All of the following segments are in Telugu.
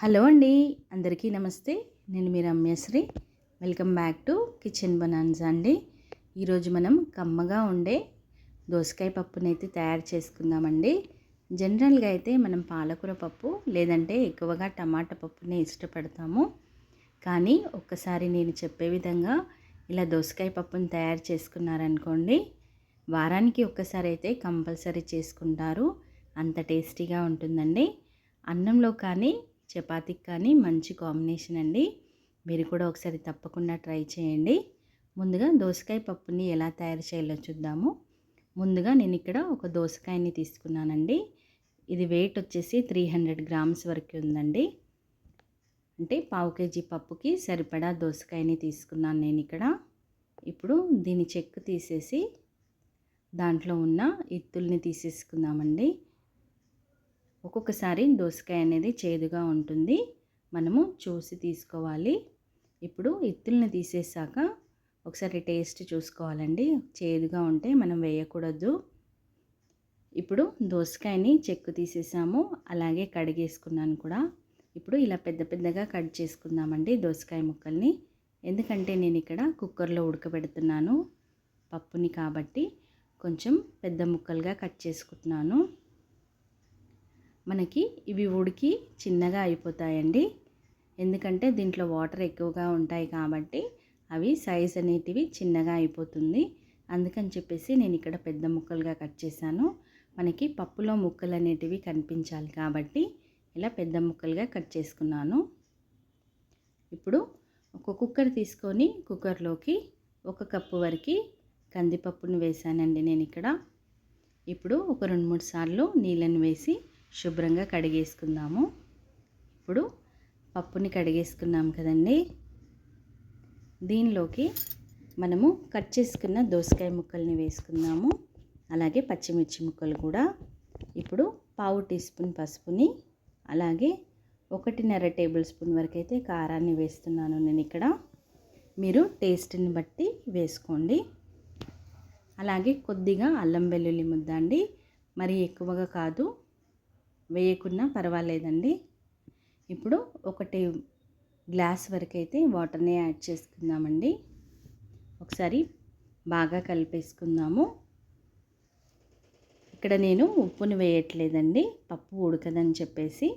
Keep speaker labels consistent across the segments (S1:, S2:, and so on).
S1: హలో అండి అందరికీ నమస్తే. నేను మీ Ramyasri. Welcome back to kitchen బనాన్సా అండి. ఈరోజు మనం కమ్మగా ఉండే దోసకాయ పప్పునైతే తయారు చేసుకుందామండి. జనరల్గా అయితే మనం పాలకూర పప్పు లేదంటే ఎక్కువగా టమాటా పప్పునే ఇష్టపడతాము. కానీ ఒక్కసారి నేను చెప్పే విధంగా ఇలా దోసకాయ పప్పుని తయారు చేసుకున్నారనుకోండి వారానికి ఒక్కసారి అయితే కంపల్సరీ చేసుకుంటారు. అంత టేస్టీగా ఉంటుందండి. అన్నంలో కానీ చపాతీకి కానీ మంచి కాంబినేషన్ అండి. మీరు కూడా ఒకసారి తప్పకుండా ట్రై చేయండి. ముందుగా దోసకాయ పప్పుని ఎలా తయారు చేయాలో చూద్దాము. ముందుగా నేను ఇక్కడ ఒక దోసకాయని తీసుకున్నానండి. ఇది వెయిట్ వచ్చేసి త్రీ హండ్రెడ్ గ్రామ్స్ వరకు ఉందండి. అంటే పావు కేజీ పప్పుకి సరిపడా దోసకాయని తీసుకున్నాను నేను ఇక్కడ. ఇప్పుడు దీని చెక్కు తీసేసి దాంట్లో ఉన్న ఇత్తుల్ని తీసేసుకుందామండి. ఒక్కొక్కసారి దోసకాయ అనేది చేదుగా ఉంటుంది. మనము చూసి తీసుకోవాలి. ఇప్పుడు ఇత్తుల్ని తీసేసాక ఒకసారి టేస్ట్ చూసుకోవాలండి. చేదుగా ఉంటే మనం వేయకూడదు. ఇప్పుడు దోసకాయని చెక్కు తీసేసాము. అలాగే కడిగేసుకున్నాను కూడా. ఇప్పుడు ఇలా పెద్ద పెద్దగా కట్ చేసుకుందామండి దోసకాయ ముక్కల్ని. ఎందుకంటే నేను ఇక్కడ కుక్కర్లో ఉడకబెడుతున్నాను. పప్పుని కాబట్టి కొంచెం పెద్ద ముక్కలుగా కట్ చేసుకుంటున్నాను. మనకి ఇవి ఉడికి చిన్నగా అయిపోతాయండి. ఎందుకంటే దీంట్లో వాటర్ ఎక్కువగా ఉంటాయి కాబట్టి అవి సైజ్ అనేటివి చిన్నగా అయిపోతుంది. అందుకని చెప్పేసి నేను ఇక్కడ పెద్ద ముక్కలుగా కట్ చేశాను. మనకి పప్పులో ముక్కలు అనేటివి కనిపించాలి కాబట్టి ఇలా పెద్ద ముక్కలుగా కట్ చేసుకున్నాను. ఇప్పుడు ఒక కుక్కర్ తీసుకొని కుక్కర్లోకి ఒక కప్పు వరకు కందిపప్పును వేసానండి నేను ఇక్కడ. ఇప్పుడు ఒక రెండు మూడు సార్లు నీళ్ళని వేసి శుభ్రంగా కడిగేసుకుందాము. ఇప్పుడు పప్పుని కడిగేసుకున్నాం కదండి. దీనిలోకి మనము కట్ చేసుకున్న దోసకాయ ముక్కల్ని వేసుకుందాము. అలాగే పచ్చిమిర్చి ముక్కలు కూడా. ఇప్పుడు పావు టీ స్పూన్ పసుపుని అలాగే ఒకటిన్నర టేబుల్ స్పూన్ వరకు అయితే కారాన్ని వేస్తున్నాను నేను ఇక్కడ. మీరు టేస్ట్ని బట్టి వేసుకోండి. అలాగే కొద్దిగా అల్లం వెల్లుల్లి ముద్ద అండి మరి ఎక్కువగా కాదు. వేయకున్నా పర్వాలేదండి. ఇప్పుడు ఒకటి గ్లాస్ వరకు అయితే వాటర్ని యాడ్ చేసుకుందామండి. ఒకసారి బాగా కలిపేసుకుందాము. ఇక్కడ నేను ఉప్పుని వేయట్లేదండి. పప్పు ఉడకదని చెప్పేసి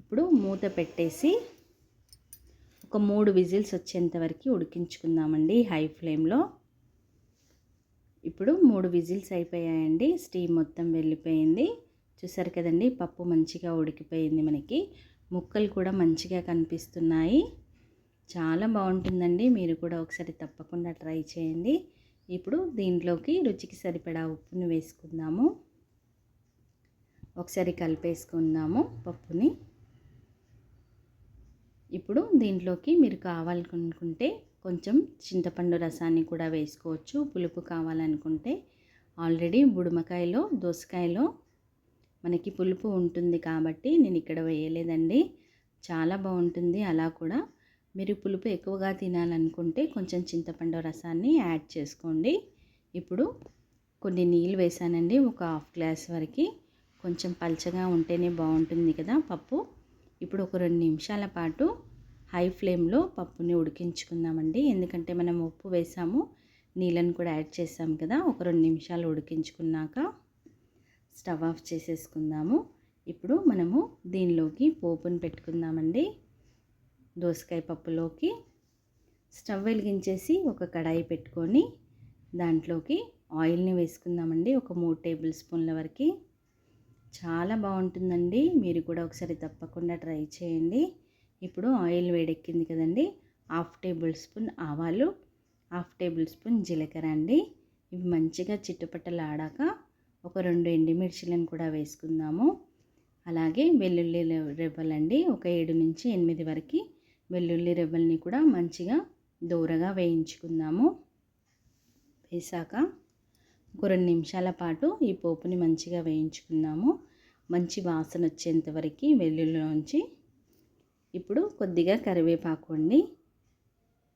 S1: ఇప్పుడు మూత పెట్టేసి ఒక మూడు విజిల్స్ వచ్చేంత వరకు ఉడికించుకుందామండి హై ఫ్లేమ్లో. ఇప్పుడు మూడు విజిల్స్ అయిపోయాయండి. స్టీమ్ మొత్తం వెళ్ళిపోయింది. చూసారు కదండి పప్పు మంచిగా ఉడికిపోయింది మనకి. ముక్కలు కూడా మంచిగా కనిపిస్తున్నాయి. చాలా బాగుంటుందండి. మీరు కూడా ఒకసారి తప్పకుండా ట్రై చేయండి. ఇప్పుడు దీంట్లోకి రుచికి సరిపడా ఉప్పుని వేసుకుందాము. ఒకసారి కలిపేసుకుందాము పప్పుని. ఇప్పుడు దీంట్లోకి మీరు కావాలనుకుంటే కొంచెం చింతపండు రసాన్ని కూడా వేసుకోవచ్చు. పులుపు కావాలనుకుంటే. ఆల్రెడీ బుడుమకాయలో దోసకాయలో మనకి పులుపు ఉంటుంది కాబట్టి నేను ఇక్కడ వేయలేదండి. చాలా బాగుంటుంది అలా కూడా. మీరు పులుపు ఎక్కువగా తినాలనుకుంటే కొంచెం చింతపండు రసాన్ని యాడ్ చేసుకోండి. ఇప్పుడు కొన్ని నీళ్ళు వేసానండి ఒక హాఫ్ గ్లాస్ వరకు. కొంచెం పల్చగా ఉంటేనే బాగుంటుంది కదా పప్పు. ఇప్పుడు ఒక రెండు నిమిషాల పాటు హై ఫ్లేమ్లో పప్పుని ఉడికించుకుందామండి. ఎందుకంటే మనం ఉప్పు వేసాము నీళ్ళని కూడా యాడ్ చేసాం కదా ఒక రెండు నిమిషాలు ఉడికించుకున్నాక. స్టవ్ ఆఫ్ చేసేసుకుందాము. ఇప్పుడు మనము దీనిలోకి పోపును పెట్టుకుందామండి. దోసకాయ పప్పులోకి స్టవ్ వెలిగించేసి ఒక కడాయి పెట్టుకొని దాంట్లోకి ఆయిల్ని వేసుకుందామండి. ఒక మూడు టేబుల్ స్పూన్ల వరకు. చాలా బాగుంటుందండి. మీరు కూడా ఒకసారి తప్పకుండా ట్రై చేయండి. ఇప్పుడు ఆయిల్ వేడెక్కింది కదండి. హాఫ్ టేబుల్ స్పూన్ ఆవాలు హాఫ్ టేబుల్ స్పూన్ జీలకర్ర అండి. ఇవి మంచిగా చిట్టుపట్టలాడాక ఒక రెండు ఎండుమిర్చిలను కూడా వేసుకుందాము. అలాగే వెల్లుల్లి రెబ్బలండి ఒక ఏడు నుంచి ఎనిమిది వరకు వెల్లుల్లి రెబ్బల్ని కూడా మంచిగా దూరగా వేయించుకుందాము. వేసాక ఒక రెండు నిమిషాల పాటు ఈ పోపుని మంచిగా వేయించుకుందాము. మంచి వాసన వచ్చేంత వరకు వెల్లుల్లిలోంచి. ఇప్పుడు కొద్దిగా కరివేపాకు అండి.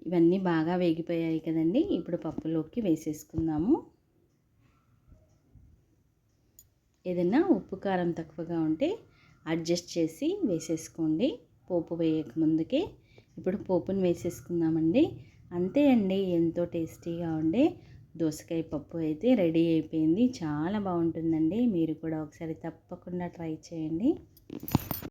S1: ఇవన్నీ బాగా వేగిపోయాయి కదండి. ఇప్పుడు పప్పులోకి వేసేసుకుందాము. ఏదైనా ఉప్పు కారం తక్కువగా ఉంటే అడ్జస్ట్ చేసి వేసేసుకోండి. పోపు వేయక ముందుకే. ఇప్పుడు పోపును వేసేసుకుందామండి. అంతే అండి ఎంతో టేస్టీగా ఉండే దోసకాయ పప్పు అయితే రెడీ అయిపోయింది. చాలా బాగుంటుందండి. మీరు కూడా ఒకసారి తప్పకుండా ట్రై చేయండి.